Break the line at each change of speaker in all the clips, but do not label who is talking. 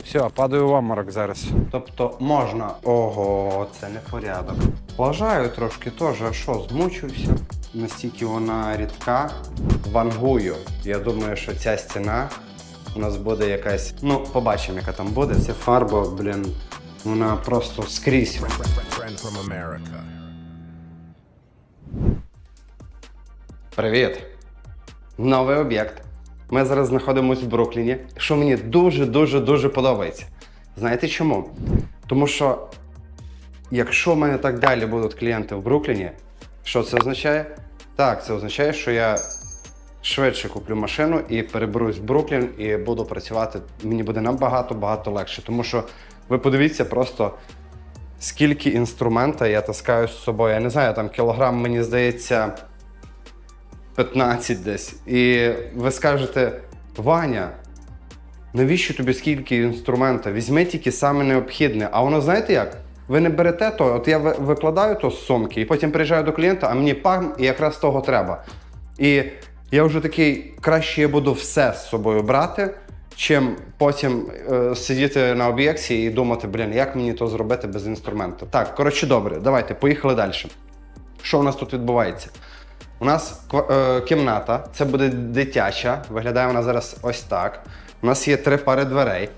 Все, падаю в обморок зараз.
Тобто можна. Ого, це не порядок. Лажаю трошки теж, а що, змучився. Настільки вона рідка. Вангую. Я думаю, що ця стіна у нас буде якась. Ну, побачимо, яка там буде. Ця фарба, блін, вона просто скрізь. Привіт! Новий об'єкт. Ми зараз знаходимося в Брукліні, що мені дуже дуже подобається. Знаєте чому? Тому що якщо в мене так далі будуть клієнти в Брукліні, що це означає? Так, це означає, що я швидше куплю машину і переберусь в Бруклін і буду працювати. Мені буде набагато багато легше. Тому що ви подивіться просто, скільки інструмента я таскаю з собою. Я не знаю, там кілограм, мені здається. 15 десь. І ви скажете, Ваня, навіщо тобі скільки інструмента? Візьми тільки саме необхідне. А воно знаєте як? Ви не берете то, от я викладаю то з сумки, і потім приїжджаю до клієнта, а мені пам, і якраз того треба. І я вже такий, краще я буду все з собою брати, чим потім е, сидіти на об'єкті і думати, блін, як мені то зробити без інструменту. Так, коротше, добре, давайте, поїхали далі. Що у нас тут відбувається? У нас е, кімната, це буде дитяча. Виглядає вона зараз ось так. У нас є три пари дверей,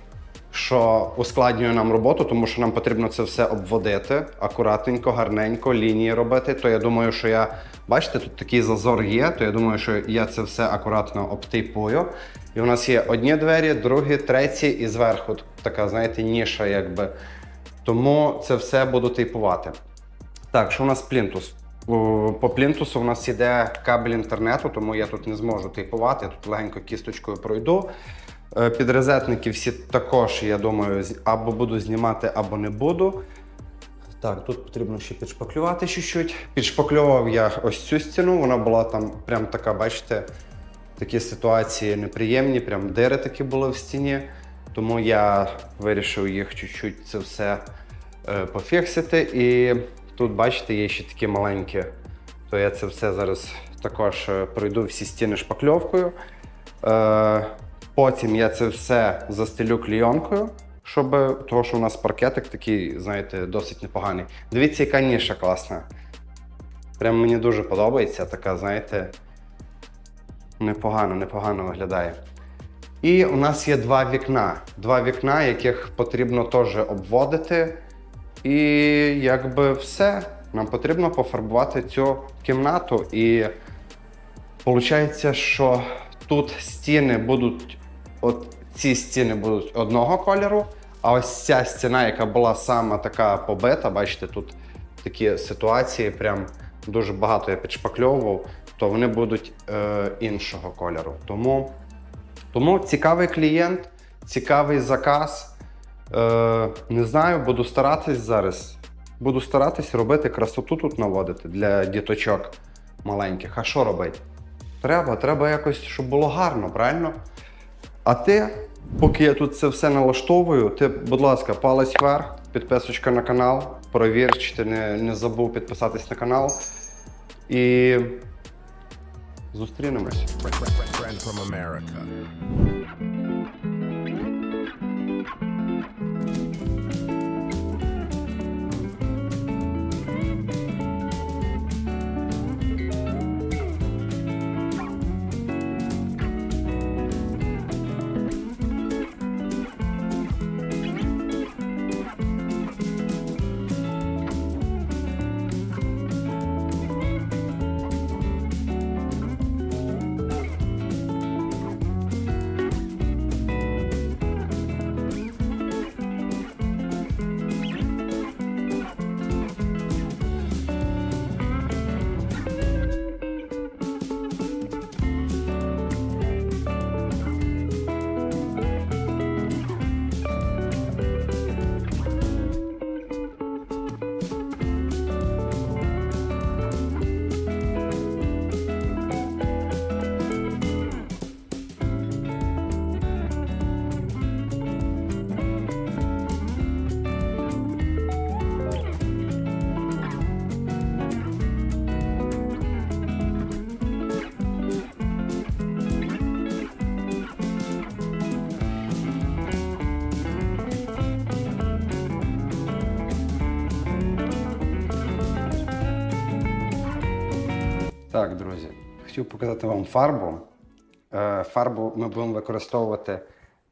що ускладнює нам роботу, тому що нам потрібно це все обводити акуратненько, гарненько, лінії робити. То я думаю, що я бачите, тут такий зазор є. То я думаю, що я це все акуратно обтипую. І у нас є одні двері, другі, треті, і зверху така, знаєте, ніша, якби. Тому це все буду типувати. Так, що у нас плінтус? По плінтусу у нас іде кабель інтернету, тому я тут не зможу типувати. Я тут легенько кісточкою пройду. Е, Підрезетники всі також, я думаю, або буду знімати, або не буду. Так, тут потрібно ще підшпаклювати чуть-чуть. Підшпаклював я ось цю стіну, вона була там прям така, бачите, такі ситуації неприємні, прям дири такі були в стіні. Тому я вирішив їх чуть-чуть це все е, пофіксити. І тут, бачите, є ще такі маленькі. То я це все зараз також е, пройду всі стіни шпакльовкою. Е, потім я це все застелю клійонкою, щоб того, що у нас паркетик такий, знаєте, досить непоганий. Дивіться, яка ніша класна. Прям мені дуже подобається, така, знаєте, непогано, непогано виглядає. І у нас є два вікна. Два вікна, яких потрібно теж обводити. І якби все. Нам потрібно пофарбувати цю кімнату. І виходить, що тут стіни будуть, от ці стіни будуть одного кольору, а ось ця стіна, яка була сама така побита, бачите, тут такі ситуації, прям дуже багато я підшпакльовував, то вони будуть е, іншого кольору. Тому тому цікавий клієнт, цікавий заказ. Е, не знаю, буду старатись зараз. Буду старатись робити красоту тут наводити для діточок маленьких. А що робити? Треба, треба якось, щоб було гарно, правильно? А ти, поки я тут це все налаштовую, ти, будь ласка, палець вверх, підписочка на канал, провір, чи ти не, не забув підписатись на канал. І зустрінемось. Хотів показати вам фарбу. Е, Фарбу ми будемо використовувати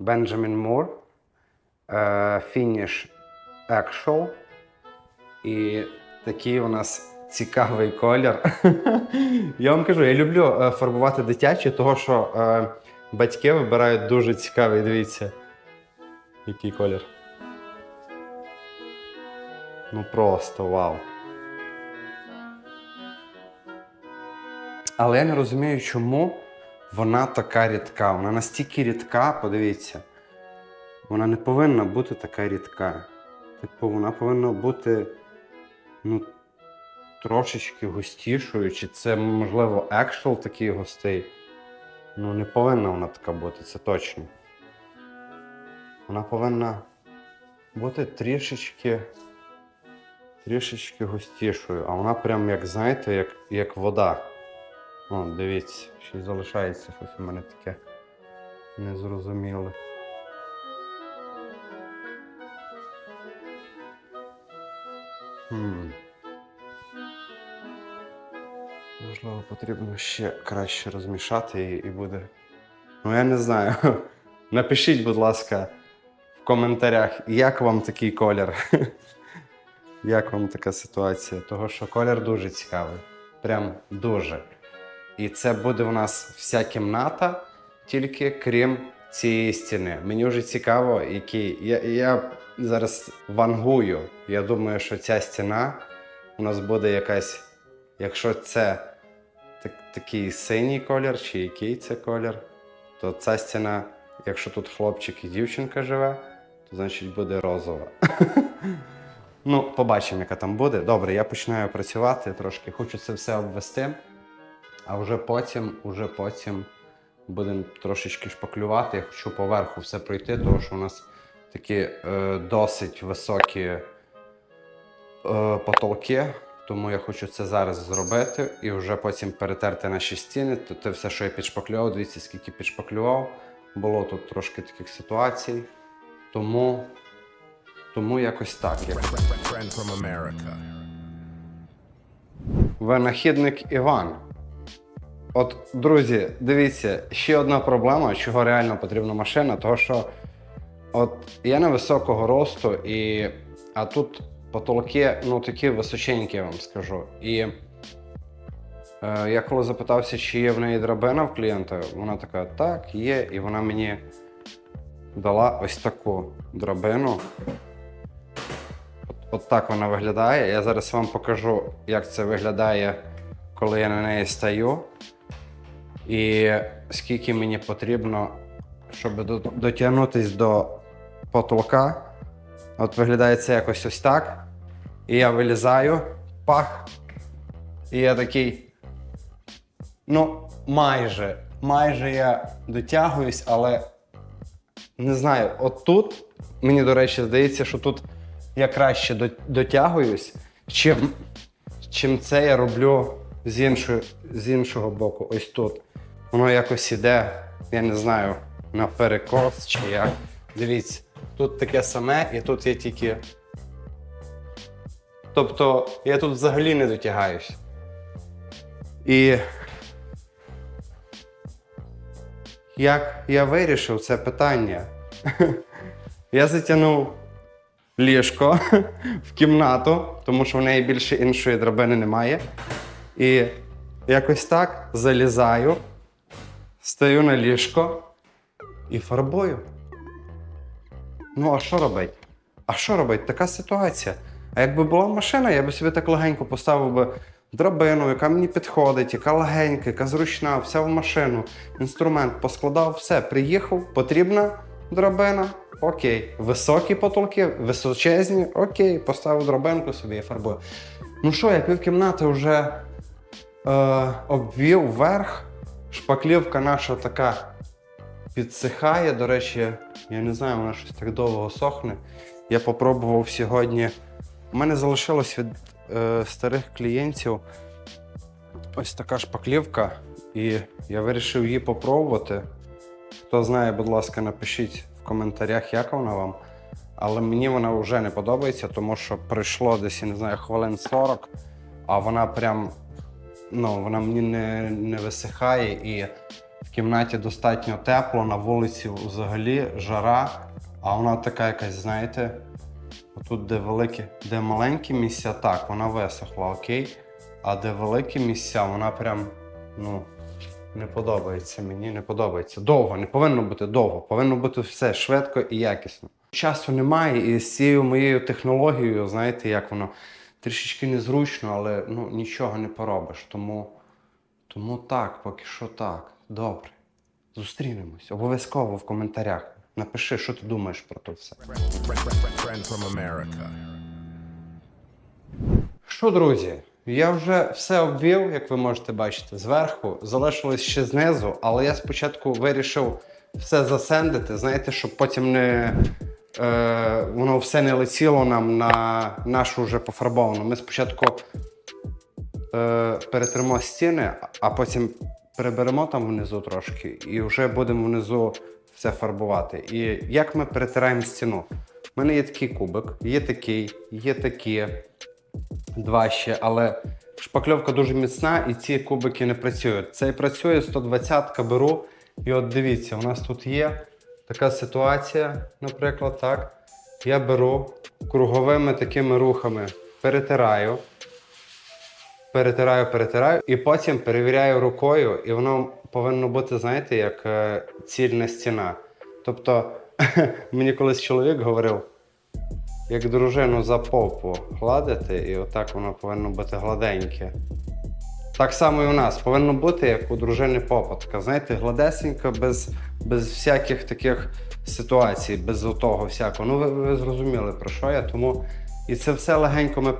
Benjamin Moore, е, Finish Actual. І такий у нас цікавий колір. я вам кажу, я люблю е, фарбувати дитячі, того що батьки вибирають дуже цікавий. Дивіться, який колір. Ну просто вау. Але я не розумію, чому вона така рідка. Вона настільки рідка, подивіться. Вона не повинна бути така рідка. Типу, вона повинна бути ну, трошечки густішою, чи це, можливо, екшел такий густий. Ну, не повинна вона така бути, це точно. Вона повинна бути трішечки. Трішечки густішою, а вона прям, як знаєте, як, як вода. О, дивіться, ще й залишається щось у мене таке незрозуміле. Хм. Можливо, потрібно ще краще розмішати і, і буде. Ну, я не знаю. Напишіть, будь ласка, в коментарях, як вам такий колір. Як вам така ситуація? Того, що колір дуже цікавий. Прям дуже. І це буде у нас вся кімната, тільки крім цієї стіни. Мені вже цікаво, який. Я, я зараз вангую. Я думаю, що ця стіна у нас буде якась. Якщо це так, такий синій колір, чи який це колір, то ця стіна, якщо тут хлопчик і дівчинка живе, то значить буде розова. Ну, побачимо, яка там буде. Добре, я починаю працювати трошки. Хочу це все обвести, а вже потім, уже потім будемо трошечки шпаклювати. Я хочу поверху все пройти, тому що у нас такі е, досить високі е, потолки. Тому я хочу це зараз зробити і вже потім перетерти наші стіни. То те все, що я підшпаклював, дивіться, скільки підшпаклював. Було тут трошки таких ситуацій. Тому, тому якось так. Винахідник Іван. От, друзі, дивіться, ще одна проблема, чого реально потрібна машина, того що от я невисокого росту, і, а тут потолки ну, такі височенькі, я вам скажу. І е, я коли запитався, чи є в неї драбина в клієнта, вона така, так, є, і вона мені дала ось таку драбину. От, от так вона виглядає. Я зараз вам покажу, як це виглядає, коли я на неї стаю. І скільки мені потрібно, щоб до- дотягнутися до потолка. От виглядає це якось ось так. І я вилізаю, пах. І я такий. Ну, майже, майже я дотягуюсь, але не знаю, от тут, мені, до речі, здається, що тут я краще дотягуюсь, чим, чим це я роблю з іншого, з іншого боку, ось тут. Воно якось іде, я не знаю, на перекос чи як. Дивіться, тут таке саме, і тут я тільки. Тобто я тут взагалі не дотягаюсь. І як я вирішив це питання? Я затягнув ліжко в кімнату, тому що в неї більше іншої драбини немає. І якось так залізаю, стаю на ліжко і фарбую. Ну, а що робить? А що робить? Така ситуація. А якби була машина, я би собі так легенько поставив би драбину, яка мені підходить, яка легенька, яка зручна, вся в машину, інструмент поскладав, все, приїхав, потрібна драбина, окей. Високі потолки, височезні, окей, поставив драбинку собі і фарбую. Ну що, я півкімнати вже е, обвів вверх, шпаклівка наша така підсихає. До речі, я не знаю, вона щось так довго сохне. Я попробував сьогодні. У мене залишилось від е, старих клієнтів ось така шпаклівка, і я вирішив її попробувати. Хто знає, будь ласка, напишіть в коментарях, як вона вам. Але мені вона вже не подобається, тому що пройшло десь, я не знаю, хвилин 40, а вона прям ну, вона мені не, не висихає і в кімнаті достатньо тепло, на вулиці взагалі жара, а вона така якась, знаєте, Тут, де великі, де маленькі місця, так, вона висохла, окей. А де великі місця, вона прям, ну, не подобається мені, не подобається. Довго, не повинно бути довго, повинно бути все швидко і якісно. Часу немає, і з цією моєю технологією, знаєте, як воно трішечки незручно, але ну, нічого не поробиш. Тому, тому так, поки що так. Добре. Зустрінемось. Обов'язково в коментарях. Напиши, що ти думаєш про то все. Що, друзі, я вже все обвів, як ви можете бачити, зверху. Залишилось ще знизу, але я спочатку вирішив все засендити, знаєте, щоб потім не. Е, воно все не летіло нам на нашу вже пофарбовану. Ми спочатку е, перетримо стіни, а потім переберемо там внизу трошки і вже будемо внизу все фарбувати. І як ми перетираємо стіну? У мене є такий кубик, є такий, є такі два ще, але шпакльовка дуже міцна і ці кубики не працюють. Цей працює 120 беру. І от дивіться, у нас тут є така ситуація, наприклад, так. Я беру круговими такими рухами, перетираю, перетираю, перетираю, і потім перевіряю рукою, і воно повинно бути, знаєте, як е, цільна стіна. Тобто, мені колись чоловік говорив, як дружину за попу гладити, і отак воно повинно бути гладеньке. Так само і у нас повинно бути, як у дружини попа. Така, знаєте, гладесенька, без, без всяких таких ситуацій, без того всякого. Ну, ви, ви зрозуміли, про що я. Тому і це все легенько ми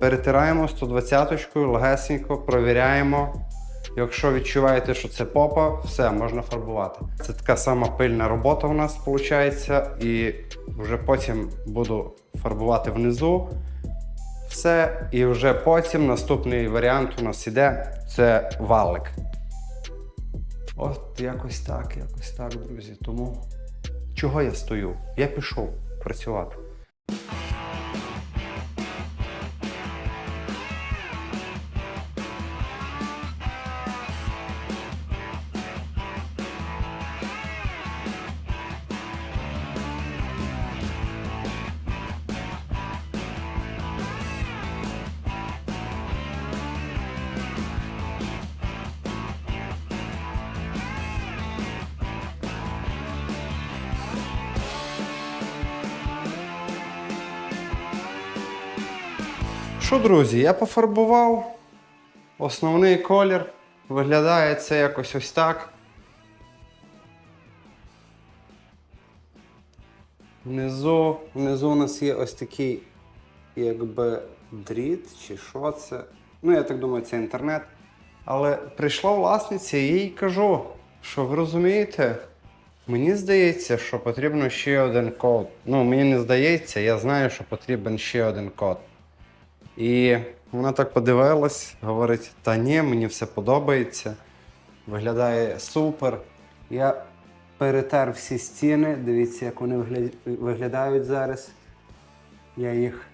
перетираємо 120-очкою, легесенько, провіряємо. Якщо відчуваєте, що це попа, все, можна фарбувати. Це така сама пильна робота у нас виходить. І вже потім буду фарбувати внизу. Все, і вже потім наступний варіант у нас іде це валик. От якось так, якось так, друзі. Тому чого я стою? Я пішов працювати. Що, друзі, я пофарбував основний колір. Виглядає це якось ось так. Внизу, внизу у нас є ось такий, якби дріт, чи що це. Ну, я так думаю, це інтернет. Але прийшла власниця і їй кажу, що ви розумієте, мені здається, що потрібно ще один код. Ну, мені не здається, я знаю, що потрібен ще один код. І вона так подивилась, говорить: та ні, мені все подобається. Виглядає супер. Я перетер всі стіни. Дивіться, як вони виглядають зараз. Я їх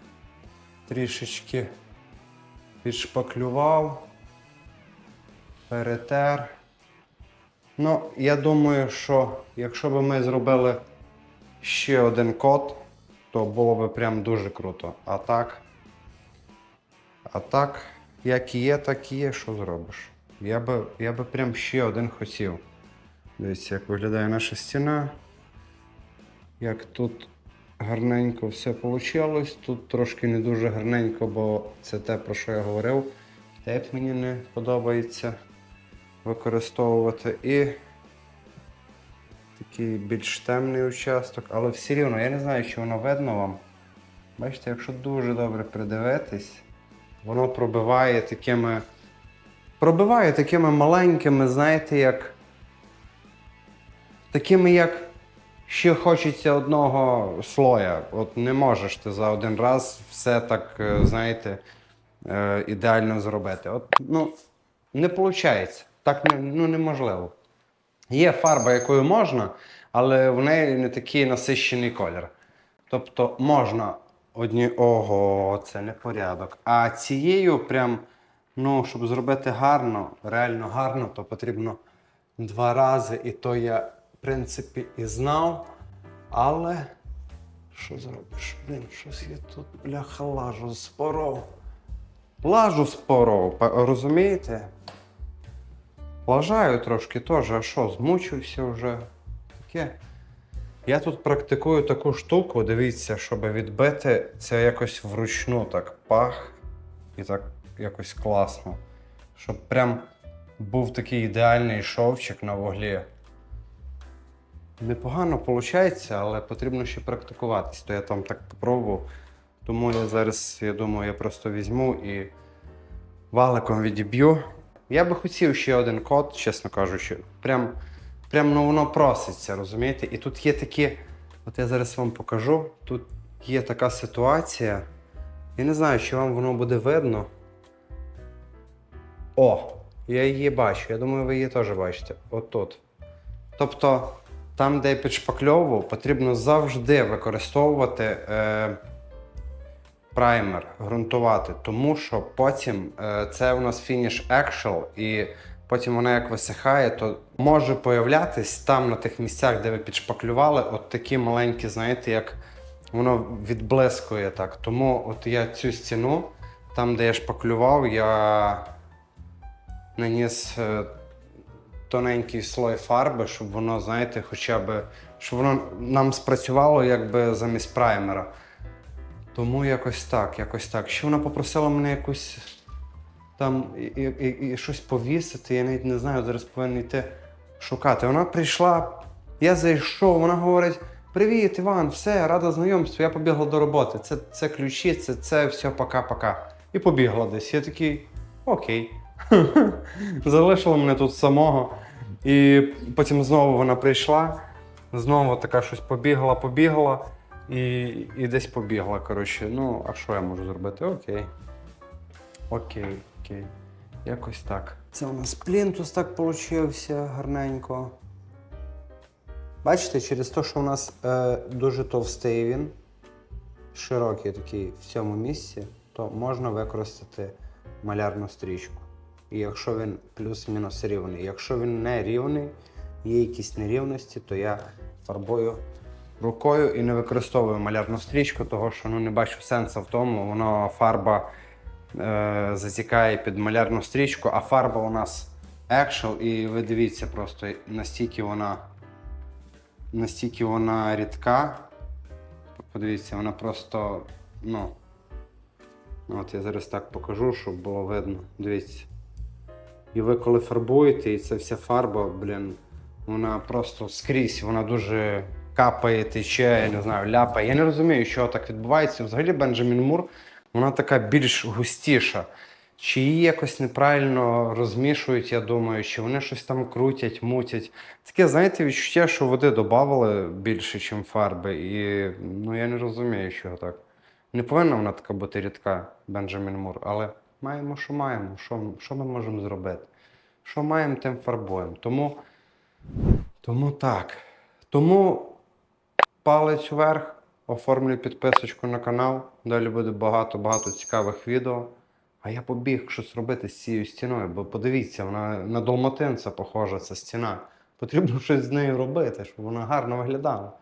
трішечки підшпаклював, перетер. Ну, я думаю, що якщо б ми зробили ще один код, то було б прям дуже круто. А так. А так, як є, так і є, що зробиш. Я би, я би прям ще один хотів. Дивіться, як виглядає наша стіна. Як тут гарненько все вийшло. Тут трошки не дуже гарненько, бо це те, про що я говорив. Тейп мені не подобається використовувати. І такий більш темний участок, але все рівно, я не знаю, чи воно видно вам. Бачите, якщо дуже добре придивитись, воно пробиває такими. Пробиває такими маленькими, знаєте, як. Такими, як ще хочеться одного слоя. От не можеш ти за один раз все так, е, знаєте, е, ідеально зробити. От, ну, не виходить. Так ну, неможливо. Є фарба, якою можна, але в неї не такий насищений колір. Тобто можна одні. Ого, це не порядок. А цією прям Ну, щоб зробити гарно, реально гарно, то потрібно два рази. І то я, в принципі, і знав. Але що зробиш? Блін, щось я тут, бляха, лажу споров. Лажу споров, розумієте? Лажаю трошки теж, а що, змучився вже. Таке. Я тут практикую таку штуку, дивіться, щоб відбити це якось вручну так пах і так якось класно. Щоб прям був такий ідеальний шовчик на вуглі. Непогано виходить, але потрібно ще практикуватись. То я там так попробував. Тому я зараз, я думаю, я просто візьму і валиком відіб'ю. Я би хотів ще один код, чесно кажучи. Прям, прям ну, воно проситься, розумієте? І тут є такі. От я зараз вам покажу. Тут є така ситуація. Я не знаю, чи вам воно буде видно. О, я її бачу. Я думаю, ви її теж бачите. От тут. Тобто, там, де я підшпакльовував, потрібно завжди використовувати е, праймер, ґрунтувати, тому що потім е, це у нас фініш actual, і потім вона як висихає, то може появлятись там на тих місцях, де ви підшпаклювали, от такі маленькі, знаєте, як воно відблискує так. Тому от я цю стіну, там, де я шпаклював, я наніс е, тоненький слой фарби, щоб воно, знаєте, хоча б щоб воно нам спрацювало якби замість праймера. Тому якось так, якось так. Ще вона попросила мене якусь там і, і, і, щось повісити. Я навіть не знаю, зараз повинен йти шукати. Вона прийшла, я зайшов, вона говорить: Привіт, Іван, все, рада знайомству. Я побігла до роботи. Це, це ключі, це, це все, пока-пока. І побігла десь. Я такий, окей. Залишила мене тут самого. І потім знову вона прийшла, знову така щось побігла, побігла і, і десь побігла. Коротше, ну, а що я можу зробити? Окей. Окей, окей. Якось так. Це у нас плінтус так получився гарненько. Бачите, через те, що у нас е, дуже товстий він, широкий такий в цьому місці, то можна використати малярну стрічку. І якщо він плюс-мінус рівний. Якщо він не рівний, є якісь нерівності, то я фарбую рукою і не використовую малярну стрічку, того що ну, не бачу сенсу в тому, воно фарба е, затікає під малярну стрічку, а фарба у нас Actual, і ви дивіться просто настільки вона настільки вона рідка. Подивіться, вона просто, ну. От я зараз так покажу, щоб було видно. Дивіться. І ви коли фарбуєте, і ця вся фарба, блін, вона просто скрізь, вона дуже капає, тече, я не знаю, ляпає. Я не розумію, що так відбувається. Взагалі Бенджамін Мур, вона така більш густіша. Чи її якось неправильно розмішують, я думаю, чи вони щось там крутять, мутять. Таке, знаєте, відчуття, що води додавали більше, ніж фарби. І ну я не розумію, що так. Не повинна вона така бути рідка, Бенджамін Мур, але маємо, що маємо. Що, що ми можемо зробити? Що маємо, тим фарбуємо. Тому, тому так. Тому палець вверх, оформлюй підписочку на канал. Далі буде багато-багато цікавих відео. А я побіг щось робити з цією стіною, бо подивіться, вона на долматинця похожа ця стіна. Потрібно щось з нею робити, щоб вона гарно виглядала.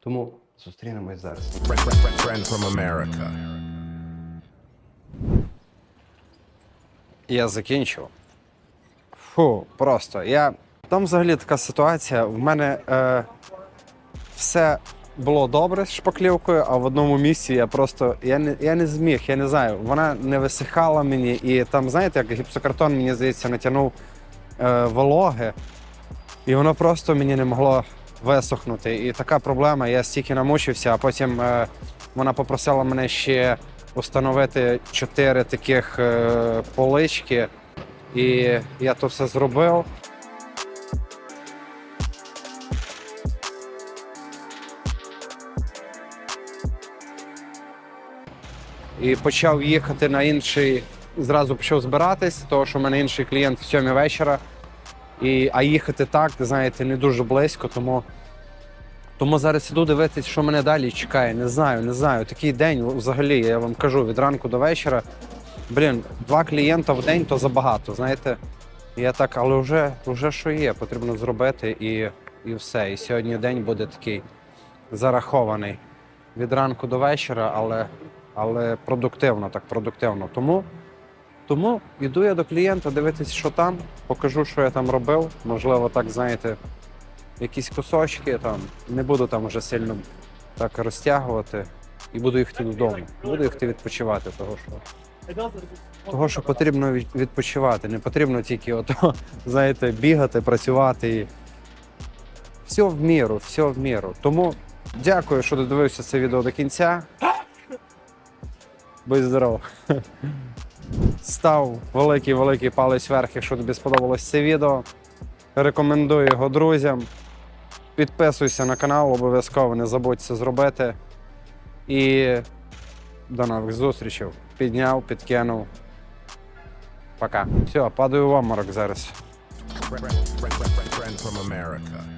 Тому зустрінемось зараз.
Я закінчив. Фу, просто. Я... Там взагалі така ситуація. В мене е, все було добре з шпаклівкою, а в одному місці я просто я не, я не зміг, я не знаю. Вона не висихала мені. І там, знаєте, як гіпсокартон, мені здається, натягнув е, вологи, і воно просто мені не могло висохнути. І така проблема, я стільки намучився, а потім е, вона попросила мене ще установити чотири таких е, полички. І я то все зробив. І почав їхати на інший, зразу почав збиратись, тому що в мене інший клієнт в сьомій вечора. І, а їхати так, знаєте, не дуже близько, тому, тому зараз іду дивитись, що мене далі чекає. Не знаю, не знаю. Такий день взагалі, я вам кажу, від ранку до вечора.
блін, два клієнта в день то забагато, знаєте. Я так, але вже, вже що є, потрібно зробити і, і все. І сьогодні день буде такий зарахований від ранку до вечора, але, але продуктивно, так продуктивно. Тому, тому йду я до клієнта дивитись, що там, покажу, що я там робив. Можливо, так, знаєте, якісь кусочки там. Не буду там вже сильно так розтягувати. І буду їхати додому. Буду їхати відпочивати, того що. Того, що потрібно відпочивати. Не потрібно тільки ото, знаєте, бігати, працювати. І... Все в міру, все в міру. Тому дякую, що додивився це відео до кінця. Будь здоров. Став великий великий палець вверх, якщо тобі сподобалось це відео. Рекомендую його друзям. Підписуйся на канал, обов'язково не забудь це зробити. І до нових зустрічей. Підняв, підкинув. Пока. Все, падаю в обморок зараз.
Friend, friend, friend, friend from America.